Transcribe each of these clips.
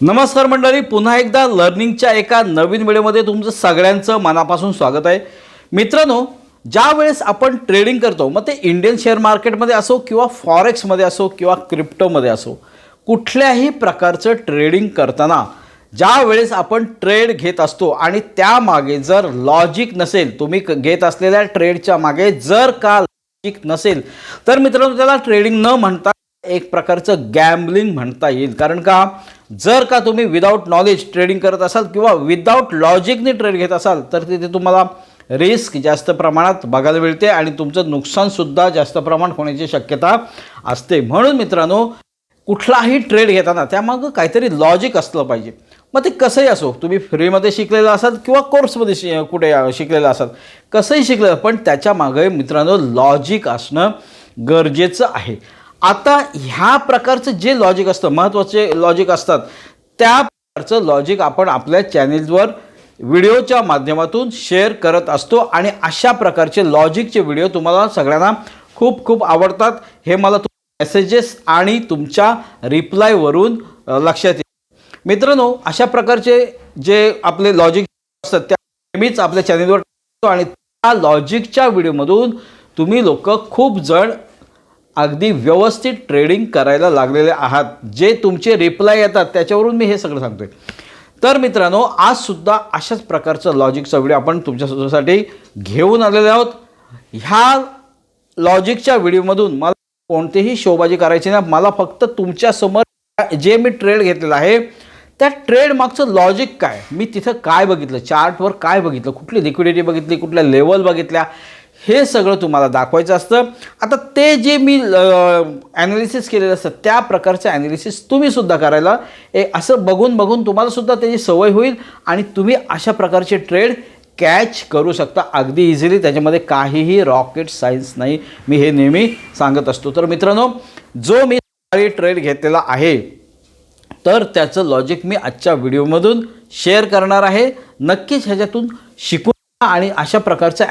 नमस्कार मंडळी पुन्हा एकदा लर्निंगच्या एका नवीन व्हिडिओमध्ये तुमचं सगळ्यांचं मनापासून स्वागत आहे. मित्रांनो ज्या वेळेस आपण ट्रेडिंग करतो मग ते इंडियन शेअर मार्केटमध्ये असो किंवा फॉरेक्समध्ये असो किंवा क्रिप्टोमध्ये असो कुठल्याही प्रकारचं ट्रेडिंग करताना ज्या वेळेस आपण ट्रेड घेत असतो आणि त्यामागे जर लॉजिक नसेल तुम्ही घेत असलेल्या ट्रेडच्या मागे जर का लॉजिक नसेल तर मित्रांनो त्याला ट्रेडिंग न म्हणता एक प्रकारचं गॅम्बलिंग म्हणता येईल. कारण का? जर का तुम्ही विदाऊट नॉलेज ट्रेडिंग करत असाल किंवा विदाऊट लॉजिकने ट्रेड घेत असाल तर तिथे तुम्हाला रिस्क जास्त प्रमाणात बघायला मिळते आणि तुमचं नुकसानसुद्धा जास्त प्रमाणात होण्याची शक्यता असते. म्हणून मित्रांनो कुठलाही ट्रेड घेताना त्यामागं काहीतरी लॉजिक असलं पाहिजे. मग ते कसंही असो तुम्ही फ्रीमध्ये शिकलेलं असाल किंवा कोर्समध्ये शि कुठे शिकलेलं असाल कसंही शिकलेलं पण त्याच्यामागे मित्रांनो लॉजिक असणं गरजेचं आहे. आता ह्या प्रकारचं जे लॉजिक असतं महत्त्वाचे लॉजिक असतात त्या प्रकारचं लॉजिक आपण आपल्या चॅनेलवर व्हिडिओच्या माध्यमातून शेअर करत असतो आणि अशा प्रकारचे लॉजिकचे व्हिडिओ तुम्हाला सगळ्यांना खूप खूप आवडतात. हे मला मेसेजेस आणि तुमच्या रिप्लायवरून लक्षात येईल. मित्रांनो अशा प्रकारचे जे आपले लॉजिक असतात त्या नेहमीच आपल्या चॅनेलवर आणि त्या लॉजिकच्या व्हिडिओमधून तुम्ही लोक खूप जण अगदी व्यवस्थित ट्रेडिंग करायला लागलेले आहात. जे तुमचे रिप्लाय येतात त्याच्यावरून मी हे सगळं सांगतोय. तर मित्रांनो आज सुद्धा अशाच प्रकारचं लॉजिकचा व्हिडिओ आपण तुमच्यासाठी घेऊन आलेले आहोत. ह्या लॉजिकच्या व्हिडिओमधून मला कोणतीही शोबाजी करायची नाही. मला फक्त तुमच्यासमोर जे मी ट्रेड घेतलेलं आहे त्या ट्रेड मागचं लॉजिक काय? मी तिथं काय बघितलं? चार्टवर काय बघितलं? कुठली लिक्विडिटी बघितली? कुठल्या लेवल बघितल्या? हे सगळं तुम्हाला दाखवायचं असतं. आता ते जे मी ॲनालिसिस केलेलं असतं त्या प्रकारचं ॲनालिसिस तुम्हीसुद्धा करायला ए असं बघून बघून तुम्हालासुद्धा त्याची सवय होईल आणि तुम्ही अशा प्रकारचे ट्रेड कॅच करू शकता. अगदी इझिली त्याच्यामध्ये काहीही रॉकेट सायन्स नाही. मी हे नेहमी सांगत असतो. तर मित्रांनो जो मी ट्रेड घेतलेला आहे तर त्याचं लॉजिक मी आजच्या व्हिडिओमधून शेअर करणार आहे. नक्कीच ह्याच्यातून शिकून आणि अशा प्रकारचं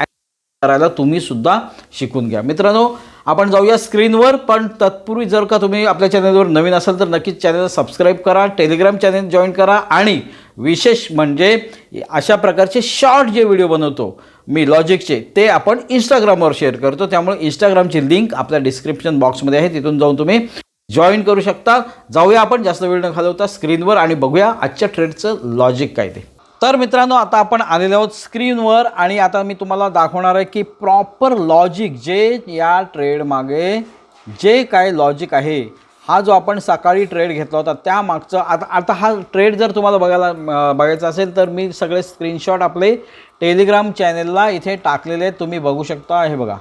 करायला तुम्ही सुद्धा शिकून घ्या. मित्रांनो आपण जाऊया स्क्रीनवर पण तत्पूर्वी जर का तुम्ही आपल्या चॅनलवर नवीन असाल तर नक्कीच चॅनल सबस्क्राईब करा टेलिग्राम चॅनल जॉईन करा आणि विशेष म्हणजे अशा प्रकारचे शॉर्ट जे व्हिडिओ बनवतो मी लॉजिकचे ते आपण इंस्टाग्रामवर शेअर करतो. त्यामुळे इंस्टाग्रामची लिंक आपल्या डिस्क्रिप्शन बॉक्समध्ये आहे तिथून जाऊन तुम्ही जॉईन करू शकता. जाऊया आपण जास्त वेळ न घालवता स्क्रीनवर आणि बघूया आजच्या ट्रेडचं लॉजिक काय ते. तर मित्रांनो आता आपण आलेलो आहोत स्क्रीनवर आणि आता मी तुम्हाला दाखवणार आहे की प्रॉपर लॉजिक जे या ट्रेडमागे जे काय लॉजिक आहे हा जो आपण सकाळी ट्रेड घेतला होता त्या मागचं आता आता हा ट्रेड जर तुम्हाला बघायला बघायचा असेल तर मी सगळे स्क्रीनशॉट आपले टेलिग्राम चॅनेलला इथे टाकलेले तुम्ही बघू शकता. हे बघा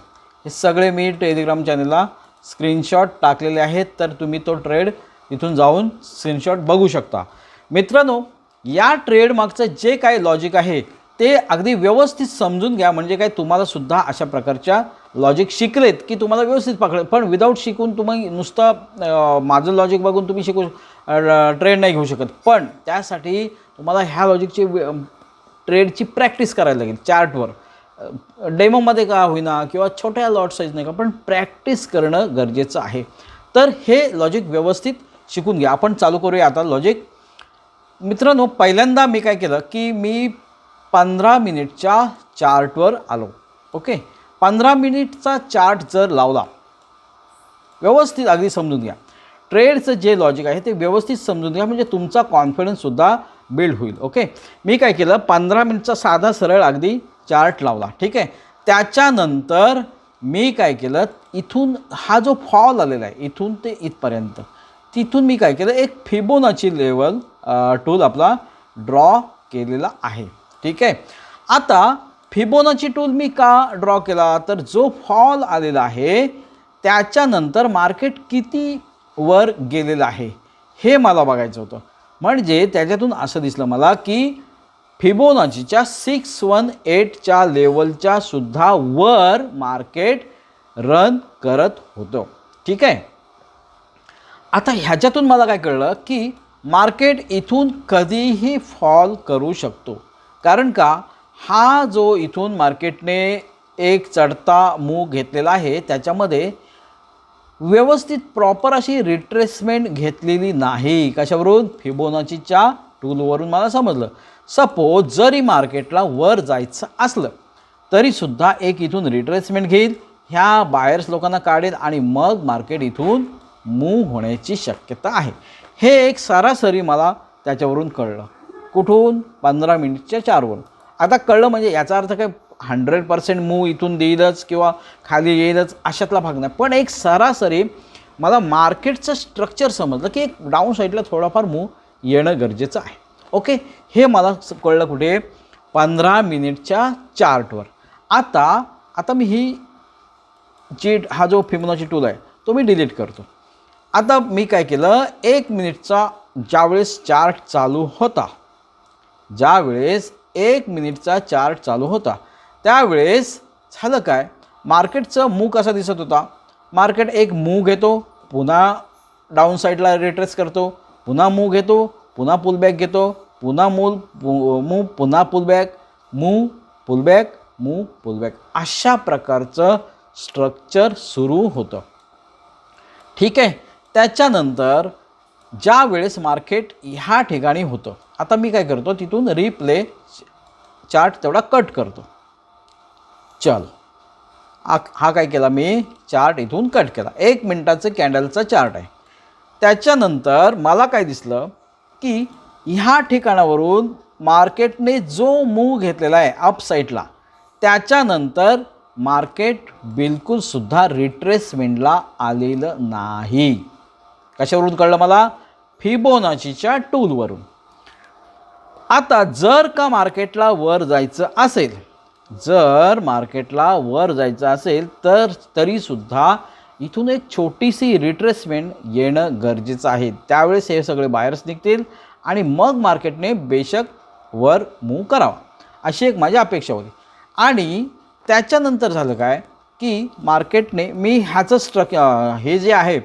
हे सगळे मी टेलिग्राम चॅनेलला स्क्रीनशॉट टाकलेले आहेत. तर तुम्ही तो ट्रेड इथून जाऊन स्क्रीनशॉट बघू शकता. मित्रांनो या ट्रेडमार्कचं जे काही लॉजिक आहे ते अगदी व्यवस्थित समजून घ्या. म्हणजे काय तुम्हाला सुद्धा अशा प्रकारच्या लॉजिक शिकलेत की तुम्हाला व्यवस्थित पकड पण विदाऊट शिकून तुम्ही नुसतं माझं लॉजिक बघून तुम्ही शिकू ट्रेड नाही घेऊ शकत. पण त्यासाठी तुम्हाला ह्या लॉजिकची ट्रेडची प्रॅक्टिस करायला लागेल चार्टवर डेमोमध्ये का होईना किंवा छोट्या लॉट साईज नाही का पण प्रॅक्टिस करणं गरजेचं आहे. तर हे लॉजिक व्यवस्थित शिकून घ्या. आपण चालू करूया आता लॉजिक मित्रांनो पहिल्यांदा मी काय केलं की मी पंधरा मिनिटच्या चार्टवर आलो ओके? पंधरा मिनिटचा चार्ट जर लावला व्यवस्थित अगदी समजून घ्या. ट्रेडचं जे लॉजिक आहे ते व्यवस्थित समजून घ्या म्हणजे तुमचा कॉन्फिडन्ससुद्धा बिल्ड होईल ओके? मी काय केलं पंधरा मिनिटचा साधा सरळ अगदी चार्ट लावला ठीक आहे? त्याच्यानंतर मी काय केलं इथून हा जो फॉल आलेला आहे इथून ते इथपर्यंत तिथून मी काय केलं एक फिबोनाची लेवल टूल आपला ड्रॉ केलेला आहे. ठीक आहे? आता फिबोनाची टूल मी का ड्रॉ केला? तर जो फॉल आलेला आहे त्याच्यानंतर मार्केट किती वर गेलेलं आहे? हे मला बघायचं होतं. म्हणजे त्याच्यातून असं दिसलं मला की फिबोनाचीच्या सिक्स वन एटच्या लेवलच्या सुद्धा वर मार्केट रन करत होतं. ठीक आहे? आता ह्याच्यातून मला काय कळलं की मार्केट इथून कधीही फॉल करू शकतो. कारण का? हा जो इथून मार्केटने एक चढता मूग घेतलेला आहे त्याच्यामध्ये व्यवस्थित प्रॉपर अशी रिट्रेसमेंट घेतलेली नाही. कशावरून? फिबोनाचीच्या टूलवरून मला समजलं. सपोज जरी मार्केटला वर जायचं असलं तरीसुद्धा एक इथून रिट्रेसमेंट घेईल ह्या बायर्स लोकांना काढेल आणि मग मार्केट इथून मूव होण्याची शक्यता आहे. हे एक सरासरी मला त्याच्यावरून कळलं. कुठून? पंधरा मिनिटच्या चारवरून. आता कळलं म्हणजे याचा अर्थ काय? हंड्रेड पर्सेंट मूव इथून देईलच किंवा खाली येईलच अशातला भाग नाही. पण एक सरासरी मला मार्केटचं स्ट्रक्चर समजलं की एक डाऊन साईडला थोडाफार मूव येणं गरजेचं आहे. ओके हे मला कळलं कुठे? पंधरा मिनिटच्या चार्टवर. आता आता मी ही जी हा जो फिमोनाची टूल आहे तो मी डिलीट करतो. आता मी काय केलं? एक मिनिटचा ज्यावेळेस चार्ट चालू होता ज्यावेळेस एक मिनिटचा चार्ट चालू होता त्यावेळेस झालं काय? मार्केटचं मूग कसा दिसत होता. मार्केट एक मूग घेतो पुन्हा डाऊन साईडला रिट्रेस करतो पुन्हा मूग घेतो पुन्हा पुलबॅक घेतो पुन्हा मूल मू पुन्हा पुलबॅक मू पुलबॅक मू पुलबॅक अशा प्रकारचं स्ट्रक्चर सुरू होतं. ठीक आहे? त्याच्यानंतर ज्या वेळेस मार्केट ह्या ठिकाणी होतं आता मी काय करतो तिथून रिप्ले चार्ट तेवढा कट करतो. चल. हा हा काय केला मी? चार्ट इथून कट केला. एक मिनटाचं कॅन्डलचा चार्ट आहे. त्याच्यानंतर मला काय दिसलं की ह्या ठिकाणावरून मार्केटने जो मूव घेतलेला आहे अपसाईडला त्याच्यानंतर मार्केट बिलकुलसुद्धा रिट्रेसमेंटला आलेलं नाही. कशावरून कळलं मला? फिबोनाचीच्या टूलवरून. आता जर का मार्केटला वर जायचं असेल जर मार्केटला वर जायचं असेल तर तरीसुद्धा इथून एक छोटीशी रिट्रेसमेंट येणं गरजेचं आहे. त्यावेळेस हे सगळे बाहेरच निघतील आणि मग मार्केटने बेशक वर मूव करावा. अशी एक माझी अपेक्षा होती. आणि त्याच्यानंतर झालं काय की मार्केटने मी ह्याचं स्ट्रक हे जे आहे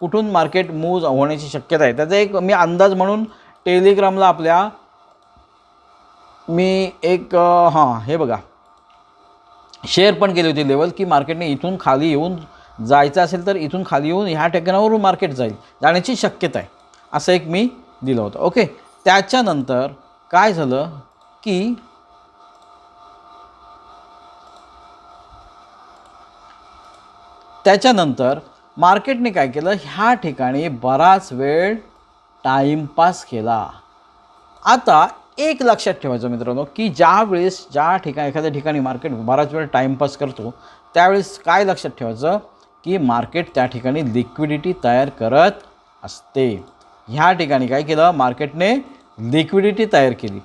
कुठून मार्केट मूव्ह होण्याची शक्यता आहे. त्याचा एक मी अंदाज म्हणून टेलिग्रामला आपल्या मी एक हां हे बघा. शेअर पण केली होती लेवल की मार्केटने इथून खाली येऊन जायचं असेल तर इथून खाली येऊन ह्या ठिकाणावरून मार्केट जाईल जाण्याची शक्यता आहे असं एक मी दिलं होतं. ओके त्याच्यानंतर काय झालं की त्याच्यानंतर मार्केटने काय केलं? ह्या ठिकाणी बराच वेळ टाईमपास केला. आता एक लक्षात ठेवायचं मित्रांनो की ज्या वेळेस ज्या ठिकाणी एखाद्या ठिकाणी मार्केट बराच वेळ टाईमपास करतो त्यावेळेस काय लक्षात ठेवायचं? की मार्केट त्या ठिकाणी लिक्विडिटी तयार करत असते. ह्या ठिकाणी काय केलं? मार्केटने लिक्विडिटी तयार केली.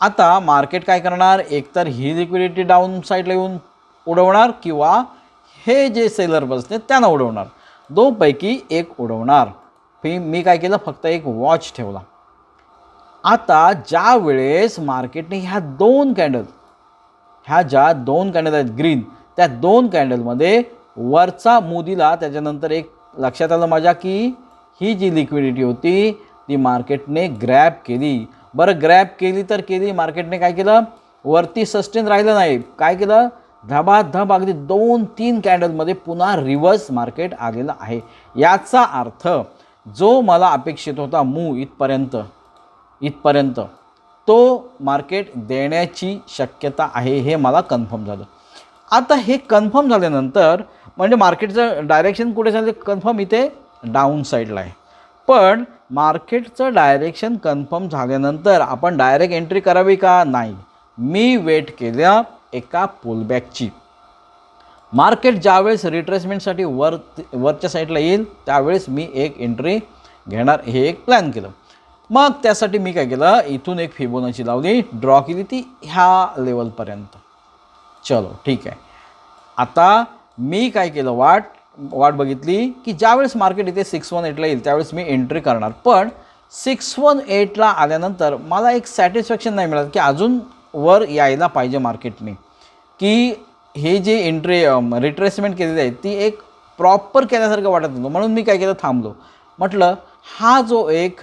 आता मार्केट काय करणार? एकतर ही लिक्विडिटी डाऊन साईडला येऊन उडवणार किंवा हे जे सेलर बसले त्यांना उडवणार. दोनपैकी एक उडवणार. मी मी काय केलं? फक्त एक वॉच ठेवला. आता ज्या वेळेस मार्केटने ह्या दोन कॅन्डल ह्या ज्या दोन कॅन्डल आहेत ग्रीन त्या दोन कॅन्डलमध्ये वरचा मुदीला त्याच्यानंतर एक लक्षात आलं माझ्या की ही जी लिक्विडिटी होती ती मार्केटने ग्रॅप केली. बरं ग्रॅप केली तर केली. मार्केटने काय केलं? वरती सस्टेन राहिलं नाही. काय केलं? धबाधब अगदी दोन तीन कॅन्डलमध्ये पुन्हा रिव्हर्स मार्केट आलेलं आहे. याचा अर्थ जो मला अपेक्षित होता मूव इथपर्यंत इथपर्यंत तो मार्केट देण्याची शक्यता आहे हे मला कन्फर्म झालं. आता हे कन्फर्म झाल्यानंतर म्हणजे मार्केटचं डायरेक्शन कुठे झालं कन्फर्म इथे डाऊन साईडला आहे. पण मार्केटचं डायरेक्शन कन्फर्म झाल्यानंतर आपण डायरेक्ट एंट्री करावी का? नाही. मी वेट केल्या एका पुलबॅकची मार्केट ज्यावेळेस रिट्रेसमेंटसाठी वर वरच्या साईडला येईल त्यावेळेस मी एक एंट्री घेणार. हे एक प्लॅन केलं. मग त्यासाठी मी काय केलं? इथून एक फिबोनाची लावली. ड्रॉ केली ती ह्या लेवलपर्यंत चलो ठीक आहे. आता मी काय केलं? वाट वाट बघितली की ज्यावेळेस मार्केट इथे सिक्स वन एटला येईल त्यावेळेस मी एंट्री करणार. पण सिक्स वन एटला आल्यानंतर मला एक सॅटिस्फॅक्शन नाही मिळत की अजून वर यायला पाहिजे मार्केटने. की हे जे एंट्री रिट्रेसमेंट केलेली आहे ती एक प्रॉपर केल्यासारखं वाटत नव्हतं. म्हणून मी काय केलं थांबलो. म्हटलं हा जो एक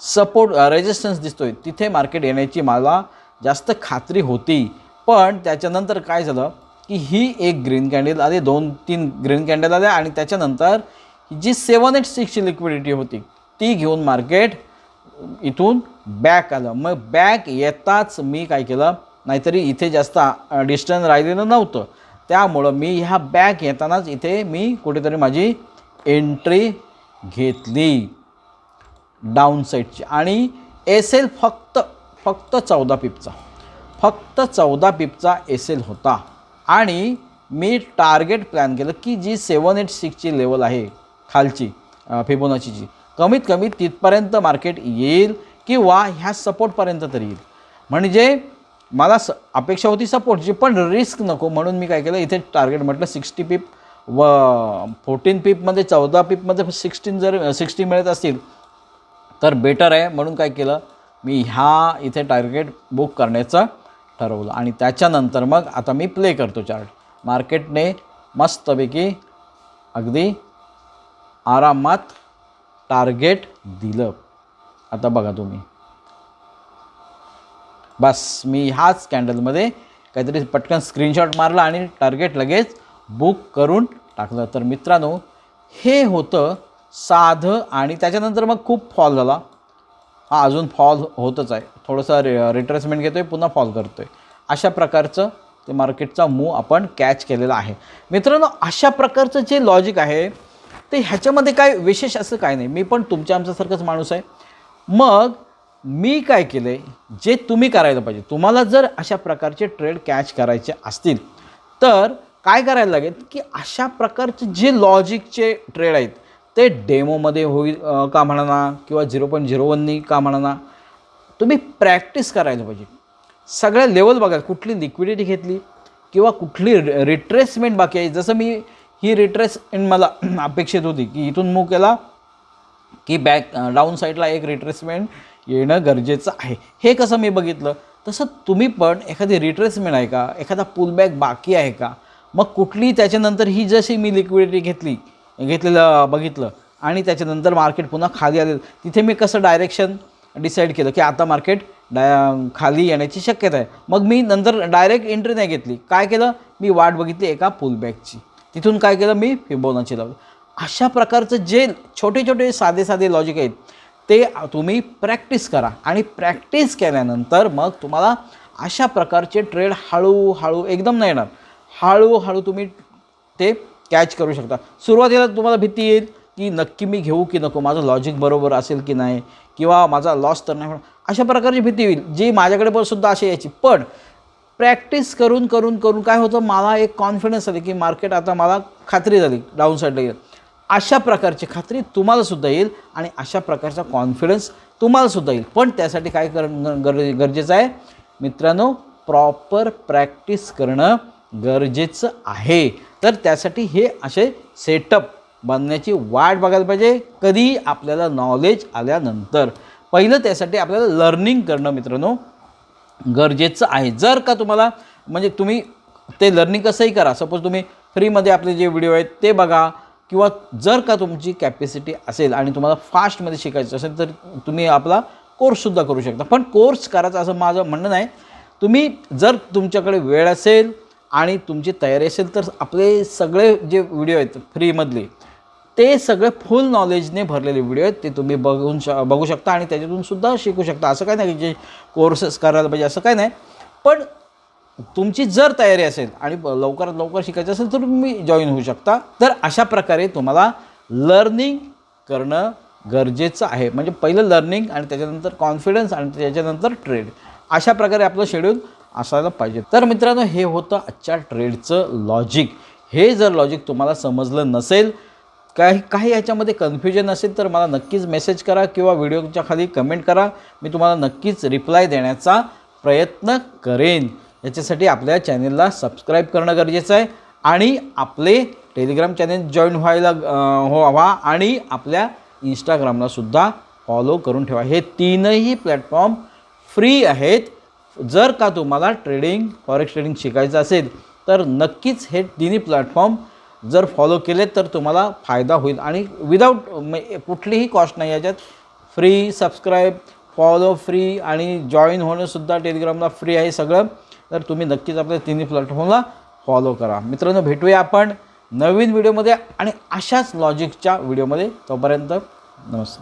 सपोर्ट रेजिस्टन्स दिसतोय तिथे मार्केट येण्याची मला जास्त खात्री होती. पण त्याच्यानंतर काय झालं की ही एक ग्रीन कॅन्डल आली दोन तीन ग्रीन कॅन्डल आल्या आणि त्याच्यानंतर जी सेवन एट सिक्सची लिक्विडिटी होती ती घेऊन मार्केट इथून बॅक आलं. मग बॅक येताच मी काय केलं? नाहीतरी इथे जास्त डिस्टन्स राहिलेलं नव्हतं. त्यामुळं मी ह्या बॅक येतानाच इथे मी कुठेतरी माझी एंट्री घेतली. डाऊन साईडची. आणि एस एल फक्त फक्त चौदा पिपचा. फक्त चौदा पिपचा एस एल होता. आणि मी टार्गेट प्लॅन केलं की जी सेवन एट सिक्सची लेवल आहे खालची फिबोनाचीची कमीत कमी तिथपर्यंत मार्केट येईल किंवा ह्या सपोर्टपर्यंत तरी येईल. म्हणजे मला स अपेक्षा होती सपोर्टची पण रिस्क नको. म्हणून मी काय केलं इथे टार्गेट म्हटलं सिक्स्टी पीप व फोर्टीन पीपमध्ये चौदा पीपमध्ये सिक्स्टीन जर सिक्स्टी मिळत असतील तर बेटर आहे. म्हणून काय केलं मी ह्या इथे टार्गेट बुक करण्याचं ठरवलं. आणि त्याच्यानंतर मग आता मी प्ले करतो चार्ट मार्केटने मस्तपैकी अगदी आरामात टार्गेट दिलं. आता बघा तुम्ही. बस मी ह्याच कॅन्डलमध्ये काहीतरी पटकन स्क्रीनशॉट मारला आणि टार्गेट लगेच बुक करून टाकलं. तर मित्रांनो हे होतं साधं आणि त्याच्यानंतर मग खूप फॉल झाला. हा अजून फॉल होतच आहे. थोडंसं रि रिट्रेसमेंट घेतो आहे पुन्हा फॉल करतो आहे अशा प्रकारचं ते मार्केटचा मूव आपण कॅच केलेला आहे. मित्रांनो अशा प्रकारचं जे लॉजिक आहे ते ह्याच्यामध्ये काय विशेष असं काय नाही. मी पण तुमच्या आमच्यासारखंच माणूस आहे. मग मी काय केलं? आहे जे तुम्ही करायला पाहिजे. तुम्हाला जर अशा प्रकारचे ट्रेड कॅच करायचे असतील तर काय करायला लागेल की अशा प्रकारचे जे लॉजिकचे ट्रेड आहेत ते डेमोमध्ये होईल का म्हणा किंवा झिरो पॉईंट झिरो वननी का म्हणा तुम्ही प्रॅक्टिस करायला पाहिजे. सगळ्या लेवल बघा कुठली लिक्विडिटी घेतली किंवा कुठली रिट्रेसमेंट बाकी आहे. जसं मी ही रिट्रेसमेंट मला अपेक्षित होती की इथून मूव केला की बॅक डाऊन साईडला एक रिट्रेसमेंट येणं गरजेचं आहे. हे कसं मी बघितलं? तसं तुम्ही पण एखादी रिट्रेसमेंट आहे का? एखादा पुलबॅक बाकी आहे का? मग कुठली त्याच्यानंतर ही जशी मी लिक्विडिटी घेतली घेतलेलं बघितलं आणि त्याच्यानंतर मार्केट पुन्हा खाली आलेलं तिथे मी कसं डायरेक्शन डिसाईड केलं की आता मार्केट डाय खाली येण्याची शक्यता आहे. मग मी नंतर डायरेक्ट एंट्री नाही घेतली. काय केलं? मी वाट बघितली एका पुलबॅकची तिथून काय केलं? मी फिबोनाची लावली. अशा प्रकारचं जे छोटे छोटे साधे साधे लॉजिक आहेत ते तुम्ही प्रॅक्टिस करा. आणि प्रॅक्टिस केल्यानंतर मग तुम्हाला अशा प्रकारचे ट्रेड हळूहळू एकदम नाही येणार. हळूहळू तुम्ही ते कॅच करू शकता. सुरुवातीला तुम्हाला भीती येईल की नक्की मी घेऊ की नको माझं लॉजिक बरोबर असेल की नाही किंवा माझा लॉस तर नाही होणार. अशा प्रकारची भीती होईल जी माझ्याकडे पण सुद्धा अशी यायची. पण प्रॅक्टिस करून करून करून काय होतं? मला एक कॉन्फिडन्स आली की मार्केट आता मला खात्री झाली डाऊन साईडला गेलं. अशा प्रकारची खात्री तुम्हाला सुद्धा येईल आणि अशा प्रकारचा कॉन्फिडन्स तुम्हालासुद्धा येईल. पण त्यासाठी काय कर गर गरजेचं आहे? मित्रांनो प्रॉपर प्रॅक्टिस करणं गरजेचं आहे. तर त्यासाठी हे असे सेटअप बनण्याची वाट बघायला पाहिजे. कधी आपल्याला नॉलेज आल्यानंतर. पहिलं त्यासाठी आपल्याला लर्निंग करणं मित्रांनो गरजेचं आहे. जर का तुम्हाला म्हणजे तुम्ही ते लर्निंग कसंही करा. सपोज तुम्ही फ्रीमध्ये आपले जे व्हिडिओ आहेत ते बघा. किंवा जर का तुमची कॅपॅसिटी असेल आणि तुम्हाला फास्टमध्ये शिकायचं असेल तर तुम्ही आपला कोर्ससुद्धा करू शकता. पण कोर्स करायचा असं माझं म्हणणं नाही. तुम्ही जर तुमच्याकडे वेळ असेल आणि तुमची तयारी असेल तर आपले सगळे जे व्हिडिओ आहेत फ्रीमधले ते सगळे फुल नॉलेजने भरलेले व्हिडिओ आहेत ते तुम्ही बघून श बघू शकता आणि त्याच्यातून सुद्धा शिकू शकता. असं काय नाही की जे कोर्सेस करायला पाहिजे असं काय नाही. पण तुमची जर तयारी असेल आणि लवकरात लवकर शिकायचं असेल तर तुम्ही जॉईन होऊ शकता. तर अशा प्रकारे तुम्हाला लर्निंग करणं गरजेचं आहे. म्हणजे पहिलं लर्निंग आणि त्याच्यानंतर कॉन्फिडन्स आणि त्याच्यानंतर ट्रेड अशा प्रकारे आपलं शेड्यूल असायला पाहिजे. तर मित्रांनो हे होतं आजच्या ट्रेडचं लॉजिक हे जर लॉजिक तुम्हाला समजलं नसेल काही काही याच्यामध्ये कन्फ्युजन असेल तर मला नक्कीच मेसेज करा किंवा व्हिडिओच्या खाली कमेंट करा. मी तुम्हाला नक्कीच रिप्लाय देण्याचा प्रयत्न करेन. याच्यासाठी आपल्या चॅनेलला सबस्क्राईब करणं गरजेचं आहे आणि आपले टेलिग्राम चॅनेल जॉईन व्हायला हो व्हा आणि आपल्या इंस्टाग्रामलासुद्धा फॉलो करून ठेवा. हे तीनही प्लॅटफॉर्म फ्री आहेत. जर का तुम्हाला ट्रेडिंग फॉरेक्स ट्रेडिंग शिकायचं असेल तर नक्कीच हे तिन्ही प्लॅटफॉर्म जर फॉलो केले तर तुम्हाला फायदा होईल. आणि विदाऊट कुठलीही कॉस्ट नाही याच्यात. फ्री सबस्क्राईब फॉलो फ्री आणि जॉईन होणंसुद्धा टेलिग्रामला फ्री आहे सगळं. तर तुम्ही नक्कीच आपल्या तिन्ही प्लॅटफॉर्मला फॉलो करा. मित्रांनो भेटूया आपण नवीन व्हिडिओमध्ये आणि अशाच लॉजिकच्या व्हिडिओमध्ये तोपर्यंत नमस्कार.